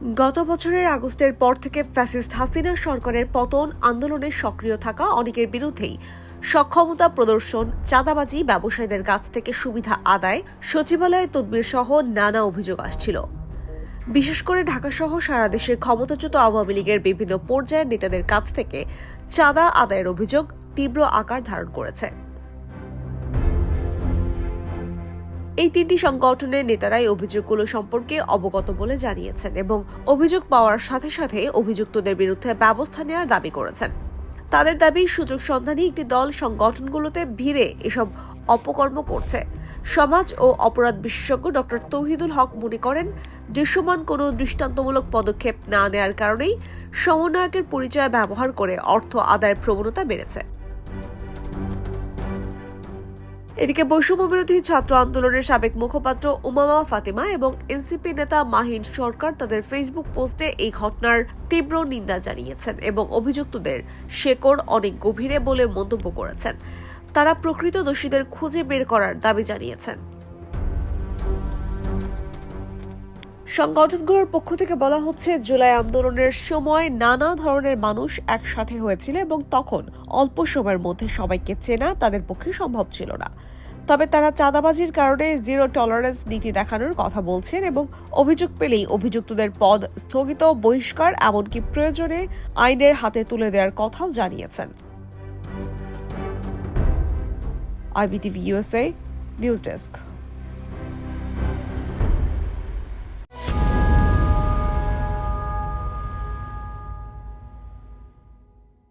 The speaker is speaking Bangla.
গত বছরের আগস্টের পর থেকে ফ্যাসিস্ট হাসিনা সরকারের পতন আন্দোলনে সক্রিয় থাকা অনেকের বিরুদ্ধেই সক্ষমতা প্রদর্শন, চাঁদাবাজি, ব্যবসায়ীদের কাছ থেকে সুবিধা আদায়, সচিবালয় তদবির সহ নানা অভিযোগ আসছিল। বিশেষ করে ঢাকাসহ সারা দেশে ক্ষমতাচ্যুত আওয়ামী লীগের বিভিন্ন পর্যায়ের নেতাদের কাছ থেকে চাঁদা আদায়ের অভিযোগ তীব্র আকার ধারণ করেছে। এই তিনটি সংগঠনের নেতারাই অভিযোগগুলো সম্পর্কে অবগত বলে জানিয়েছেন এবং অভিযোগ পাওয়ার সাথে সাথে অভিযুক্তদের বিরুদ্ধে ব্যবস্থা নেওয়ার দাবি করেছেন। তাদের দাবি, সুযোগ সন্ধানী একটি দল সংগঠনগুলোতে ভিড়ে এসব অপকর্ম করছে। সমাজ ও অপরাধ বিশেষজ্ঞ ডক্টর তৌহিদুল হক মনে করেন, দৃশ্যমান কোনো দৃষ্টান্তমূলক পদক্ষেপ না নেওয়ার কারণেই সমন্বয়কের পরিচয় ব্যবহার করে অর্থ আদায়ের প্রবণতা বেড়েছে। এদিকে বৈষম্য বিরোধী ছাত্র আন্দোলনের সাবেক মুখপাত্র উমামা ফাতেমা এবং এনসিপি নেতা মাহিন সরকার তাদের ফেসবুক পোস্টে এই ঘটনার তীব্র নিন্দা জানিয়েছেন এবং অভিযুক্তদের শেকড় অনেক গভীরে বলে মন্তব্য করেছেন। তারা প্রকৃত দোষীদের খুঁজে বের করার দাবি জানিয়েছেন। সংগঠনগুলোর পক্ষ থেকে বলা হচ্ছে, জুলাই আন্দোলনের সময় নানা ধরনের মানুষ একসাথে হয়েছিল এবং তখন অল্প সময়ের মধ্যে সবাইকে চেনা তাদের পক্ষে সম্ভব ছিল না। তবে তারা চাঁদাবাজির কারণে জিরো টলারেন্স নীতি দেখানোর কথা বলছেন এবং অভিযোগ পেলেই অভিযুক্তদের পদ স্থগিত, বহিষ্কার, এমনকি প্রয়োজনে আইনের হাতে তুলে দেওয়ার কথাও জানিয়েছেন। IBTV USA news desk.